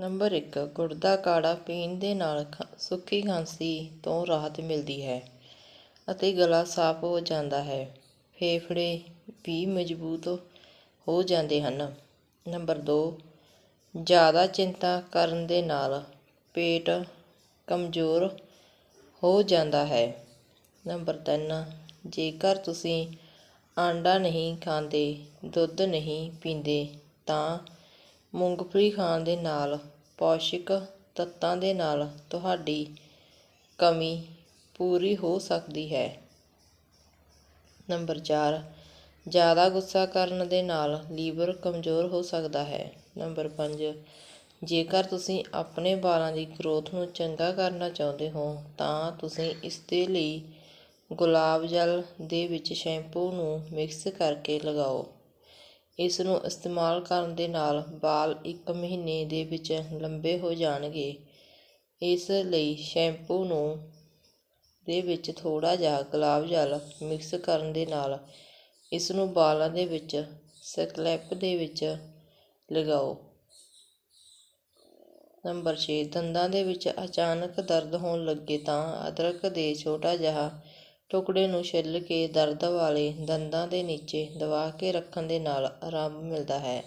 Number ਇੱਕ ਗੁੜ ਦਾ ਕਾੜਾ ਪੀਣ ਦੇ ਨਾਲ ਖ, ਸੁੱਕੀ ਖਾਂਸੀ ਤੋਂ ਰਾਹਤ ਮਿਲਦੀ ਹੈ ਅਤੇ ਗਲਾ ਸਾਫ਼ ਹੋ ਜਾਂਦਾ ਹੈ। ਫੇਫੜੇ ਵੀ ਮਜ਼ਬੂਤ ਹੋ ਜਾਂਦੇ ਹਨ। ਨੰਬਰ ਦੋ, ਜ਼ਿਆਦਾ ਚਿੰਤਾ ਕਰਨ ਦੇ ਨਾਲ ਪੇਟ ਕਮਜ਼ੋਰ ਹੋ ਜਾਂਦਾ ਹੈ। ਨੰਬਰ 3 ਜੇਕਰ ਤੁਸੀਂ ਆਂਡਾ ਨਹੀਂ ਖਾਂਦੇ, ਦੁੱਧ ਨਹੀਂ ਪੀਂਦੇ ਤਾਂ ਮੂੰਗਫਲੀ ਖਾਣ ਦੇ ਨਾਲ, ਪੌਸ਼ਟਿਕ ਤੱਤਾਂ ਦੇ ਨਾਲ ਤੁਹਾਡੀ ਕਮੀ ਪੂਰੀ ਹੋ ਸਕਦੀ ਹੈ। ਨੰਬਰ ਚਾਰ, ਜ਼ਿਆਦਾ ਗੁੱਸਾ ਕਰਨ ਦੇ ਨਾਲ ਲੀਵਰ ਕਮਜ਼ੋਰ ਹੋ ਸਕਦਾ ਹੈ। ਨੰਬਰ ਪੰਜ, ਜੇਕਰ ਤੁਸੀਂ ਆਪਣੇ ਵਾਲਾਂ ਦੀ ਗਰੋਥ ਨੂੰ ਚੰਗਾ ਕਰਨਾ ਚਾਹੁੰਦੇ ਹੋ, ਤਾਂ ਤੁਸੀਂ ਇਸ ਦੇ ਲਈ ਗੁਲਾਬ ਜਲ ਦੇ ਵਿੱਚ ਸ਼ੈਂਪੂ ਨੂੰ ਮਿਕਸ ਕਰਕੇ ਲਗਾਓ। ਇਸ ਨੂੰ ਇਸਤੇਮਾਲ ਕਰਨ ਦੇ ਨਾਲ ਵਾਲ ਇੱਕ ਮਹੀਨੇ ਦੇ ਵਿੱਚ ਲੰਬੇ ਹੋ ਜਾਣਗੇ। ਇਸ ਲਈ ਸ਼ੈਂਪੂ ਨੂੰ ਦੇ ਵਿੱਚ ਥੋੜ੍ਹਾ ਜਿਹਾ ਗੁਲਾਬ ਜਲ ਮਿਕਸ ਕਰਨ ਦੇ ਨਾਲ ਇਸ ਨੂੰ ਵਾਲਾਂ ਦੇ ਵਿੱਚ ਸਕਲੈਪ ਦੇ ਵਿੱਚ ਲਗਾਓ। ਨੰਬਰ ਛੇ, ਦੰਦਾਂ ਦੇ ਵਿੱਚ ਅਚਾਨਕ ਦਰਦ ਹੋਣ ਲੱਗੇ ਤਾਂ ਅਦਰਕ ਦੇ ਛੋਟਾ ਜਿਹਾ ਟੁਕੜੇ ਨੂੰ ਛਿੱਲ ਕੇ ਦਰਦ ਵਾਲੇ ਦੰਦਾਂ ਦੇ ਨੀਚੇ ਦਬਾ ਕੇ ਰੱਖਣ ਦੇ ਨਾਲ ਆਰਾਮ ਮਿਲਦਾ ਹੈ।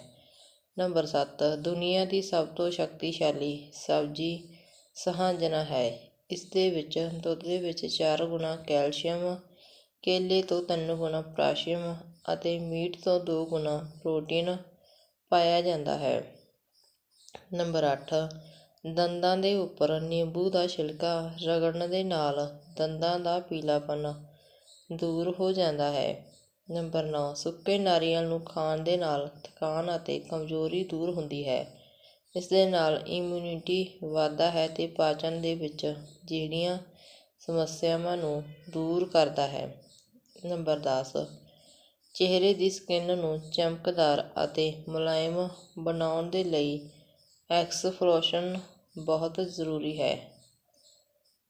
ਨੰਬਰ ਸੱਤ, ਦੁਨੀਆ ਦੀ ਸਭ ਤੋਂ ਸ਼ਕਤੀਸ਼ਾਲੀ ਸਬਜ਼ੀ ਸਹਾਂਜਣਾ ਹੈ। ਇਸ ਦੇ ਵਿੱਚ, ਦੁੱਧ ਦੇ ਵਿੱਚ ਚਾਰ ਗੁਣਾ ਕੈਲਸ਼ੀਅਮ, ਕੇਲੇ ਤੋਂ ਤਿੰਨ ਗੁਣਾ ਪੋਟਾਸ਼ੀਅਮ ਅਤੇ ਮੀਟ ਤੋਂ ਦੋ ਗੁਣਾ ਪ੍ਰੋਟੀਨ ਪਾਇਆ ਜਾਂਦਾ ਹੈ। ਨੰਬਰ ਅੱਠ ਦੰਦਾਂ ਦੇ ਉੱਪਰ ਨਿੰਬੂ ਦਾ ਛਿਲਕਾ ਰਗੜਨ ਦੇ ਨਾਲ ਦੰਦਾਂ ਦਾ ਪੀਲਾਪਨ ਦੂਰ ਹੋ ਜਾਂਦਾ ਹੈ। ਨੰਬਰ 9 ਸੁੱਕੇ ਨਾਰੀਅਲ ਨੂੰ ਖਾਣ ਦੇ ਨਾਲ ਥਕਾਨ ਅਤੇ ਕਮਜ਼ੋਰੀ ਦੂਰ ਹੁੰਦੀ ਹੈ। ਇਸ ਦੇ ਨਾਲ ਇਮਿਊਨਿਟੀ ਵਧਦਾ ਹੈ ਅਤੇ ਪਾਚਨ ਦੇ ਵਿੱਚ ਜਿਹੜੀਆਂ ਸਮੱਸਿਆਵਾਂ ਨੂੰ ਦੂਰ ਕਰਦਾ ਹੈ। ਨੰਬਰ ਦਸ, ਚਿਹਰੇ ਦੀ ਸਕਿਨ ਨੂੰ ਚਮਕਦਾਰ ਅਤੇ ਮੁਲਾਇਮ ਬਣਾਉਣ ਦੇ ਲਈ ਐਕਸਫਲੋਸ਼ਨ ਬਹੁਤ ਜ਼ਰੂਰੀ ਹੈ।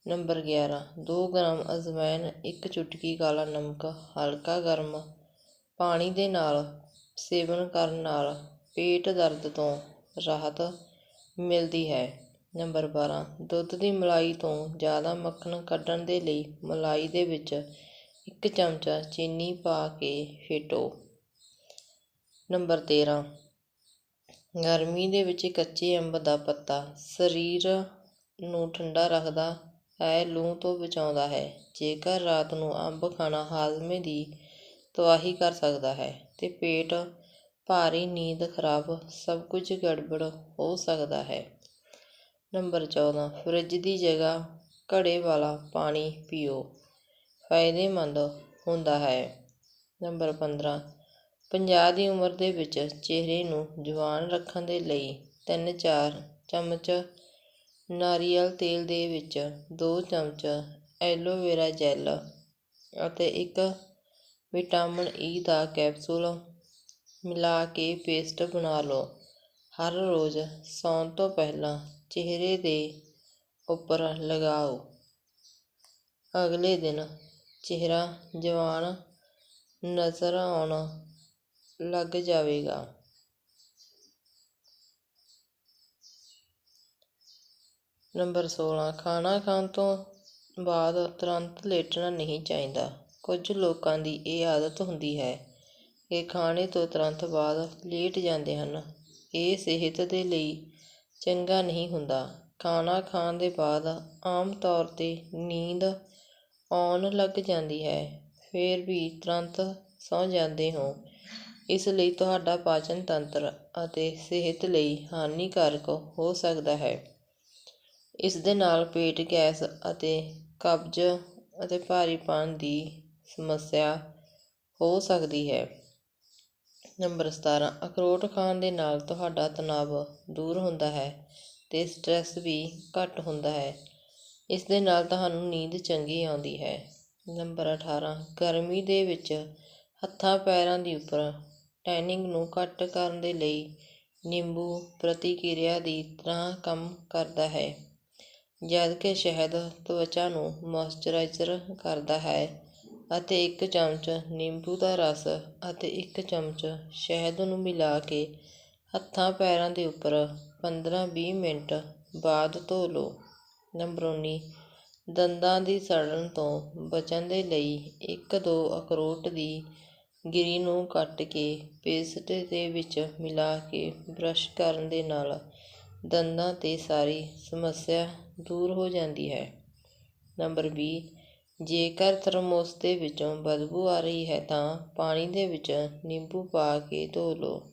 ਨੰਬਰ 11 2 ਗ੍ਰਾਮ ਅਜਵਾਇਨ ਇੱਕ ਚੁਟਕੀ ਕਾਲਾ ਨਮਕ, ਹਲਕਾ ਗਰਮ ਪਾਣੀ ਦੇ ਨਾਲ ਸੇਵਨ ਕਰਨ ਨਾਲ ਪੇਟ ਦਰਦ ਤੋਂ ਰਾਹਤ ਮਿਲਦੀ ਹੈ। ਨੰਬਰ 12 ਦੁੱਧ ਦੀ ਮਲਾਈ ਤੋਂ ਜ਼ਿਆਦਾ ਮੱਖਣ ਕੱਢਣ ਦੇ ਲਈ ਮਲਾਈ ਦੇ ਵਿੱਚ ਇੱਕ ਚਮਚਾ ਚੀਨੀ ਪਾ ਕੇ ਫੇਟੋ। ਨੰਬਰ 13 ਗਰਮੀ ਦੇ ਵਿੱਚ ਕੱਚੇ ਅੰਬ ਦਾ ਪੱਤਾ ਸਰੀਰ ਨੂੰ ਠੰਡਾ ਰੱਖਦਾ ਹੈ, ਲੂ ਤੋਂ ਬਚਾਉਂਦਾ ਹੈ। ਜੇਕਰ ਰਾਤ ਨੂੰ ਅੰਬ ਖਾਣਾ ਹਾਜ਼ਮੇ ਦੀ ਤਬਾਹੀ ਕਰ ਸਕਦਾ ਹੈ ਅਤੇ ਪੇਟ ਭਾਰੀ ਨੀਂਦ ਖਰਾਬ ਸਭ ਕੁਝ ਗੜਬੜ ਹੋ ਸਕਦਾ ਹੈ। ਨੰਬਰ 14 ਫਰਿੱਜ ਦੀ ਜਗ੍ਹਾ ਘੜੇ ਵਾਲਾ ਪਾਣੀ ਪੀਓ। ਫਾਇਦੇਮੰਦ ਹੁੰਦਾ ਹੈ। ਨੰਬਰ 15 ਪੰਜਾਹ ਦੀ ਉਮਰ ਦੇ ਵਿੱਚ ਚਿਹਰੇ ਨੂੰ ਜਵਾਨ ਰੱਖਣ ਦੇ ਲਈ ਤਿੰਨ ਚਾਰ ਚਮਚ ਨਾਰੀਅਲ ਤੇਲ ਦੇ ਵਿੱਚ ਦੋ ਚਮਚ ਐਲੋਵੇਰਾ ਜੈੱਲ ਅਤੇ ਇੱਕ ਵਿਟਾਮਿਨ ਈ ਦਾ ਕੈਪਸੂਲ ਮਿਲਾ ਕੇ ਪੇਸਟ ਬਣਾ ਲਓ। ਹਰ ਰੋਜ਼ ਸੌਣ ਤੋਂ ਪਹਿਲਾਂ ਚਿਹਰੇ ਦੇ ਉੱਪਰ ਲਗਾਓ। ਅਗਲੇ ਦਿਨ ਚਿਹਰਾ ਜਵਾਨ ਨਜ਼ਰ ਆਉਣ ਲੱਗ ਜਾਵੇਗਾ। ਨੰਬਰ 16 ਖਾਣਾ ਖਾਣ ਤੋਂ ਬਾਅਦ ਤੁਰੰਤ ਲੇਟਣਾ ਨਹੀਂ ਚਾਹੀਦਾ। ਕੁਝ ਲੋਕਾਂ ਦੀ ਇਹ ਆਦਤ ਹੁੰਦੀ ਹੈ ਕਿ ਖਾਣੇ ਤੋਂ ਤੁਰੰਤ ਬਾਅਦ ਲੇਟ ਜਾਂਦੇ ਹਨ। ਇਹ ਸਿਹਤ ਦੇ ਲਈ ਚੰਗਾ ਨਹੀਂ ਹੁੰਦਾ। ਖਾਣਾ ਖਾਣ ਦੇ ਬਾਅਦ ਆਮ ਤੌਰ 'ਤੇ ਨੀਂਦ ਆਉਣ ਲੱਗ ਜਾਂਦੀ ਹੈ। ਫਿਰ ਵੀ ਤੁਰੰਤ ਸੌਂ ਜਾਂਦੇ ਹੋ। ਇਸ ਲਈ ਤੁਹਾਡਾ ਪਾਚਨ ਤੰਤਰ ਅਤੇ ਸਿਹਤ ਲਈ ਹਾਨੀਕਾਰਕ ਹੋ ਸਕਦਾ ਹੈ। ਇਸ ਦੇ ਨਾਲ ਪੇਟ ਗੈਸ ਅਤੇ ਕਬਜ਼ ਅਤੇ ਭਾਰੀਪਣ ਦੀ ਸਮੱਸਿਆ ਹੋ ਸਕਦੀ ਹੈ। ਨੰਬਰ 17 ਅਖਰੋਟ ਖਾਣ ਦੇ ਨਾਲ ਤੁਹਾਡਾ ਤਣਾਅ ਦੂਰ ਹੁੰਦਾ ਹੈ ਅਤੇ ਸਟਰੈੱਸ ਵੀ ਘੱਟ ਹੁੰਦਾ ਹੈ। ਇਸ ਦੇ ਨਾਲ ਤੁਹਾਨੂੰ ਨੀਂਦ ਚੰਗੀ ਆਉਂਦੀ ਹੈ। ਨੰਬਰ 18 ਗਰਮੀ ਦੇ ਵਿੱਚ ਹੱਥਾਂ ਪੈਰਾਂ ਦੀ ਉੱਪਰ ਟੈਨਿੰਗ ਨੂੰ ਘੱਟ ਕਰਨ ਦੇ ਲਈ ਨਿੰਬੂ ਪ੍ਰਤੀਕਿਰਿਆ ਦੀ ਤਰ੍ਹਾਂ ਕੰਮ ਕਰਦਾ ਹੈ। ਜਦਕਿ ਸ਼ਹਿਦ ਤਵਚਾ ਨੂੰ ਮੋਇਸਚਰਾਈਜ਼ਰ ਕਰਦਾ ਹੈ ਅਤੇ ਇੱਕ ਚਮਚ ਨਿੰਬੂ ਦਾ ਰਸ ਅਤੇ ਇੱਕ ਚਮਚ ਸ਼ਹਿਦ ਨੂੰ ਮਿਲਾ ਕੇ ਹੱਥਾਂ ਪੈਰਾਂ ਦੇ ਉੱਪਰ 15-20 ਮਿੰਟ ਬਾਅਦ ਧੋ ਲਓ। ਨੰਬਰ 19 ਦੰਦਾਂ ਦੀ ਸੜਨ ਤੋਂ ਬਚਣ ਦੇ ਲਈ ਇੱਕ ਦੋ ਅਖਰੋਟ ਦੀ ਗਿਰੀ ਨੂੰ ਕੱਟ ਕੇ ਪੇਸਟ ਦੇ ਵਿੱਚ ਮਿਲਾ ਕੇ ਬਰੱਸ਼ ਕਰਨ ਦੇ ਨਾਲ ਦੰਦਾਂ 'ਤੇ ਸਾਰੀ ਸਮੱਸਿਆ ਦੂਰ ਹੋ ਜਾਂਦੀ ਹੈ। ਨੰਬਰ ਵੀਹ ਜੇਕਰ ਥਰਮੋਸ ਦੇ ਵਿੱਚੋਂ ਬਦਬੂ ਆ ਰਹੀ ਹੈ ਤਾਂ ਪਾਣੀ ਦੇ ਵਿੱਚ ਨਿੰਬੂ ਪਾ ਕੇ ਧੋ ਲਓ।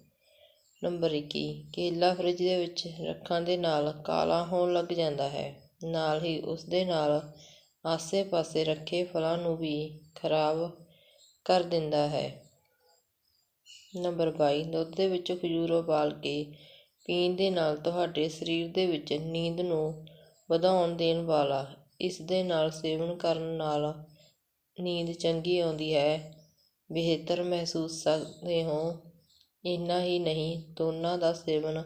ਨੰਬਰ 21 ਕੇਲਾ ਫਰਿੱਜ ਦੇ ਵਿੱਚ ਰੱਖਣ ਦੇ ਨਾਲ ਕਾਲਾ ਹੋਣ ਲੱਗ ਜਾਂਦਾ ਹੈ। ਨਾਲ ਹੀ ਉਸ ਦੇ ਨਾਲ ਆਸੇ-ਪਾਸੇ ਰੱਖੇ ਫਲਾਂ ਨੂੰ ਵੀ ਖਰਾਬ ਕਰ ਦਿੰਦਾ ਹੈ। ਨੰਬਰ ਬਾਈ ਦੁੱਧ ਦੇ ਵਿੱਚ ਖਜੂਰ ਉਬਾਲ ਕੇ ਪੀਣ ਦੇ ਨਾਲ ਤੁਹਾਡੇ ਸਰੀਰ ਦੇ ਵਿੱਚ ਨੀਂਦ ਨੂੰ ਵਧਾਉਣ ਦੇਣ ਵਾਲਾ, ਇਸ ਦੇ ਨਾਲ ਸੇਵਨ ਕਰਨ ਨਾਲ ਨੀਂਦ ਚੰਗੀ ਆਉਂਦੀ ਹੈ। ਬਿਹਤਰ ਮਹਿਸੂਸ ਸਕਦੇ ਹੋ। ਇੰਨਾ ਹੀ ਨਹੀਂ, ਦੋਨਾਂ ਦਾ ਸੇਵਨ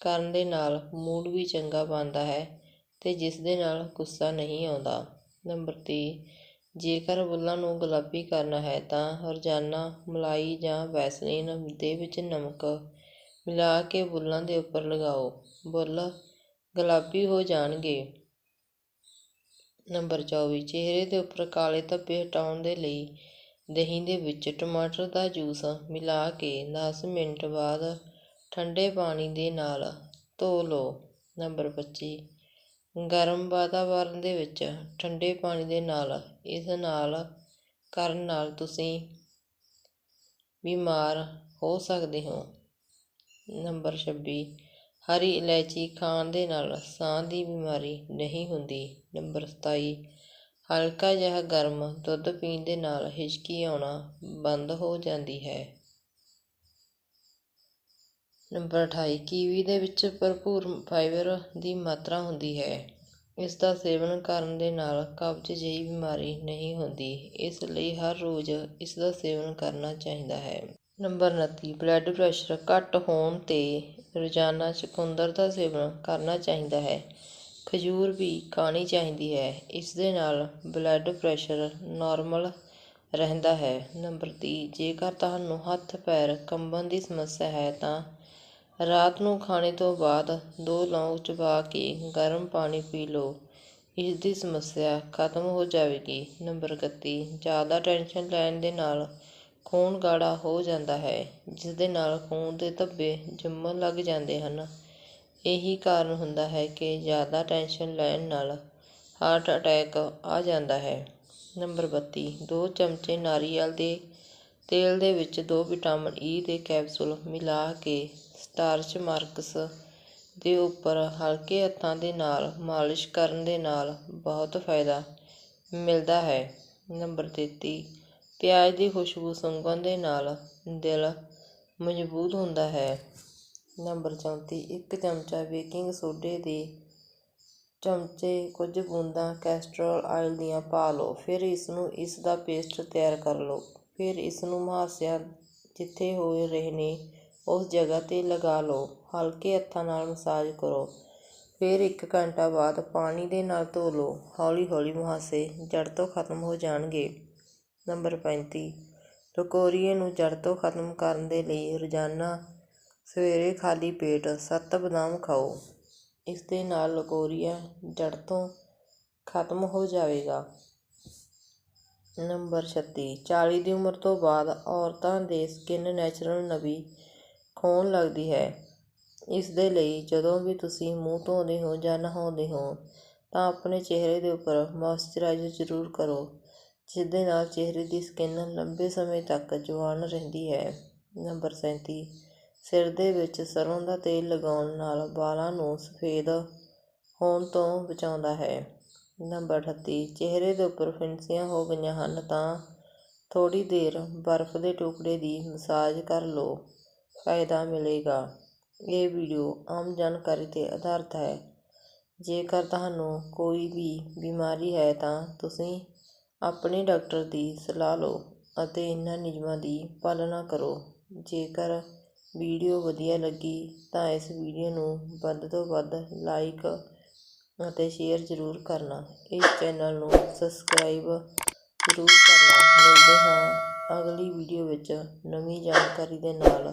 ਕਰਨ ਦੇ ਨਾਲ ਮੂਡ ਵੀ ਚੰਗਾ ਬਣਦਾ ਹੈ ਅਤੇ ਜਿਸ ਦੇ ਨਾਲ ਗੁੱਸਾ ਨਹੀਂ ਆਉਂਦਾ। ਨੰਬਰ ਤੀਹ ਜੇਕਰ ਬੁੱਲਾਂ ਨੂੰ ਗੁਲਾਬੀ ਕਰਨਾ ਹੈ ਤਾਂ ਰੋਜ਼ਾਨਾ ਮਲਾਈ ਜਾਂ ਵੈਸਲੀਨ ਦੇ ਵਿੱਚ ਨਮਕ ਮਿਲਾ ਕੇ ਬੁੱਲਾਂ ਦੇ ਉੱਪਰ ਲਗਾਓ। ਬੁੱਲ ਗੁਲਾਬੀ ਹੋ ਜਾਣਗੇ। ਨੰਬਰ 24 ਚਿਹਰੇ ਦੇ ਉੱਪਰ ਕਾਲੇ ਧੱਬੇ ਹਟਾਉਣ ਦੇ ਲਈ ਦਹੀਂ ਦੇ ਵਿੱਚ ਟਮਾਟਰ ਦਾ ਜੂਸ ਮਿਲਾ ਕੇ ਦਸ ਮਿੰਟ ਬਾਅਦ ਠੰਡੇ ਪਾਣੀ ਦੇ ਨਾਲ ਧੋ ਲਓ। ਨੰਬਰ 25 ਗਰਮ ਵਾਤਾਵਰਨ ਦੇ ਵਿੱਚ ਠੰਡੇ ਪਾਣੀ ਦੇ ਨਾਲ ਇਸ ਨਾਲ, ਕਰਨ ਨਾਲ ਤੁਸੀਂ ਬਿਮਾਰ ਹੋ ਸਕਦੇ ਹੋ। ਨੰਬਰ 26 ਹਰੀ ਇਲਾਇਚੀ ਖਾਣ ਦੇ ਨਾਲ ਸਾਹ ਦੀ ਬਿਮਾਰੀ ਨਹੀਂ ਹੁੰਦੀ। ਨੰਬਰ 27 ਹਲਕਾ ਜਿਹਾ ਗਰਮ ਦੁੱਧ ਪੀਣ ਦੇ ਨਾਲ ਹਿਚਕੀ ਆਉਣਾ ਬੰਦ ਹੋ ਜਾਂਦੀ ਹੈ। ਨੰਬਰ 28 ਕੀਵੀ ਦੇ ਵਿੱਚ ਭਰਪੂਰ ਫਾਈਬਰ ਦੀ ਮਾਤਰਾ ਹੁੰਦੀ ਹੈ। ਇਸ ਦਾ ਸੇਵਨ ਕਰਨ ਦੇ ਨਾਲ ਕਬਜ਼ ਜਿਹੀ ਬਿਮਾਰੀ ਨਹੀਂ ਹੁੰਦੀ। ਇਸ ਲਈ ਹਰ ਰੋਜ਼ ਇਸ ਦਾ ਸੇਵਨ ਕਰਨਾ ਚਾਹੀਦਾ ਹੈ। ਨੰਬਰ 29 ਬਲੱਡ ਪ੍ਰੈਸ਼ਰ ਘੱਟ ਹੋਣ ਤੇ ਰੋਜ਼ਾਨਾ ਚੁਕੰਦਰ ਦਾ ਸੇਵਨ ਕਰਨਾ ਚਾਹੀਦਾ ਹੈ। ਖਜੂਰ ਵੀ ਖਾਣੀ ਚਾਹੀਦੀ ਹੈ। ਇਸ ਦੇ ਨਾਲ ਬਲੱਡ ਪ੍ਰੈਸ਼ਰ ਨੋਰਮਲ ਰਹਿੰਦਾ ਹੈ। ਨੰਬਰ ਤੀਹ, ਜੇਕਰ ਤੁਹਾਨੂੰ ਹੱਥ ਪੈਰ ਕੰਬਣ ਦੀ ਸਮੱਸਿਆ ਹੈ ਤਾਂ ਰਾਤ ਨੂੰ ਖਾਣੇ ਤੋਂ ਬਾਅਦ ਦੋ ਲੌਂਗ ਚਬਾ ਕੇ ਗਰਮ ਪਾਣੀ ਪੀ ਲਓ। ਇਸ ਦੀ ਸਮੱਸਿਆ ਖਤਮ ਹੋ ਜਾਵੇਗੀ। ਨੰਬਰ 31 ਜ਼ਿਆਦਾ ਟੈਨਸ਼ਨ ਲੈਣ ਦੇ ਨਾਲ ਖੂਨ ਗਾੜਾ ਹੋ ਜਾਂਦਾ ਹੈ ਜਿਸ ਦੇ ਨਾਲ ਖੂਨ ਦੇ ਧੱਬੇ ਜੰਮਣ ਲੱਗ ਜਾਂਦੇ ਹਨ। ਇਹੀ ਕਾਰਨ ਹੁੰਦਾ ਹੈ ਕਿ ਜ਼ਿਆਦਾ ਟੈਨਸ਼ਨ ਲੈਣ ਨਾਲ ਹਾਰਟ ਅਟੈਕ ਆ ਜਾਂਦਾ ਹੈ। ਨੰਬਰ 32 ਦੋ ਚਮਚੇ ਨਾਰੀਅਲ ਦੇ ਤੇਲ ਦੇ ਵਿੱਚ ਦੋ ਵਿਟਾਮਿਨ ਈ ਦੇ ਕੈਪਸੂਲ ਮਿਲਾ ਕੇ ਸਟਾਰਚ ਮਾਰਕਸ ਦੇ ਉੱਪਰ ਹਲਕੇ ਹੱਥਾਂ ਦੇ ਨਾਲ, ਮਾਲਿਸ਼ ਕਰਨ ਦੇ ਨਾਲ ਬਹੁਤ ਫਾਇਦਾ ਮਿਲਦਾ ਹੈ। ਨੰਬਰ 33 ਪਿਆਜ਼ ਦੀ ਖੁਸ਼ਬੂ ਸੁੰਘਣ ਦੇ ਨਾਲ ਦਿਲ ਮਜ਼ਬੂਤ ਹੁੰਦਾ ਹੈ। ਨੰਬਰ 34 ਇੱਕ ਚਮਚਾ ਬੇਕਿੰਗ ਸੋਡੇ ਦੇ ਚਮਚੇ ਕੁਝ ਬੂੰਦਾਂ ਕੈਸਟਰੋਲ ਆਇਲ ਦੀਆਂ ਪਾ ਲਓ। ਫਿਰ ਇਸ ਨੂੰ ਇਸ ਦਾ ਪੇਸਟ ਤਿਆਰ ਕਰ ਲਓ। ਫਿਰ ਇਸ ਨੂੰ ਮੁਹਾਸਿਆਂ ਜਿੱਥੇ ਹੋ ਰਹੇ ਨੇ ਉਸ ਜਗ੍ਹਾ 'ਤੇ ਲਗਾ ਲਓ। ਹਲਕੇ ਹੱਥਾਂ ਨਾਲ ਮਸਾਜ ਕਰੋ। ਫਿਰ ਇੱਕ ਘੰਟਾ ਬਾਅਦ ਪਾਣੀ ਦੇ ਨਾਲ ਧੋ ਲਓ। ਹੌਲੀ ਹੌਲੀ ਮੁਹਾਸੇ ਜੜ ਤੋਂ ਖਤਮ ਹੋ ਜਾਣਗੇ। ਨੰਬਰ 35 ਲਕੋਰੀਏ ਨੂੰ ਜੜ ਤੋਂ ਖਤਮ ਕਰਨ ਦੇ ਲਈ ਰੋਜ਼ਾਨਾ ਸਵੇਰੇ ਖਾਲੀ ਪੇਟ ਸੱਤ ਬਦਾਮ ਖਾਓ। ਇਸ ਦੇ ਨਾਲ ਲਕੋਰੀਆ ਜੜ ਤੋਂ ਖਤਮ ਹੋ ਜਾਵੇਗਾ। ਨੰਬਰ 36 40 ਦੀ ਉਮਰ ਤੋਂ ਬਾਅਦ ਔਰਤਾਂ ਦੇ ਸਕਿਨ ਨੈਚੁਰਲ ਨਵੀ ਹੋਣ ਲੱਗਦੀ ਹੈ। ਇਸ ਦੇ ਲਈ ਜਦੋਂ ਵੀ ਤੁਸੀਂ ਮੂੰਹ ਧੋਂਦੇ ਹੋ ਜਾਂ ਨਹਾਉਂਦੇ ਹੋ, ਤਾਂ ਆਪਣੇ ਚਿਹਰੇ ਦੇ ਉੱਪਰ ਮੋਇਸਚਰਾਈਜ਼ਰ ਜ਼ਰੂਰ ਕਰੋ ਜਿਸ ਦੇ ਨਾਲ ਚਿਹਰੇ ਦੀ ਸਕਿਨ ਲੰਬੇ ਸਮੇਂ ਤੱਕ ਜਵਾਨ ਰਹਿੰਦੀ ਹੈ। ਨੰਬਰ 37 ਸਿਰ ਦੇ ਵਿੱਚ ਸਰ੍ਹੋਂ ਦਾ ਤੇਲ ਲਗਾਉਣ ਨਾਲ ਵਾਲਾਂ ਨੂੰ ਸਫੇਦ ਹੋਣ ਤੋਂ ਬਚਾਉਂਦਾ ਹੈ। ਨੰਬਰ 38 ਚਿਹਰੇ ਦੇ ਉੱਪਰ ਫਿੰਸੀਆਂ ਹੋ ਗਈਆਂ ਹਨ ਤਾਂ ਥੋੜ੍ਹੀ ਦੇਰ ਬਰਫ਼ ਦੇ ਟੁਕੜੇ ਦੀ ਮਸਾਜ ਕਰ ਲਓ। ਫਾਇਦਾ ਮਿਲੇਗਾ। ਇਹ ਵੀਡੀਓ ਆਮ ਜਾਣਕਾਰੀ 'ਤੇ ਆਧਾਰਿਤ ਹੈ। ਜੇਕਰ ਤੁਹਾਨੂੰ ਕੋਈ ਵੀ ਬਿਮਾਰੀ ਹੈ ਤਾਂ ਤੁਸੀਂ ਆਪਣੇ ਡਾਕਟਰ ਦੀ ਸਲਾਹ ਲਓ ਅਤੇ ਇਹਨਾਂ ਨਿਯਮਾਂ ਦੀ ਪਾਲਣਾ ਕਰੋ। ਜੇਕਰ ਵੀਡੀਓ ਵਧੀਆ ਲੱਗੀ ਤਾਂ ਇਸ ਵੀਡੀਓ ਨੂੰ ਵੱਧ ਤੋਂ ਵੱਧ ਲਾਈਕ ਅਤੇ ਸ਼ੇਅਰ ਜ਼ਰੂਰ ਕਰਨਾ। ਇਸ ਚੈਨਲ ਨੂੰ ਸਬਸਕ੍ਰਾਈਬ ਜ਼ਰੂਰ ਕਰਨਾ। ਮਿਲਦੇ ਹਾਂ ਅਗਲੀ ਵੀਡੀਓ ਵਿੱਚ ਨਵੀਂ ਜਾਣਕਾਰੀ ਦੇ ਨਾਲ।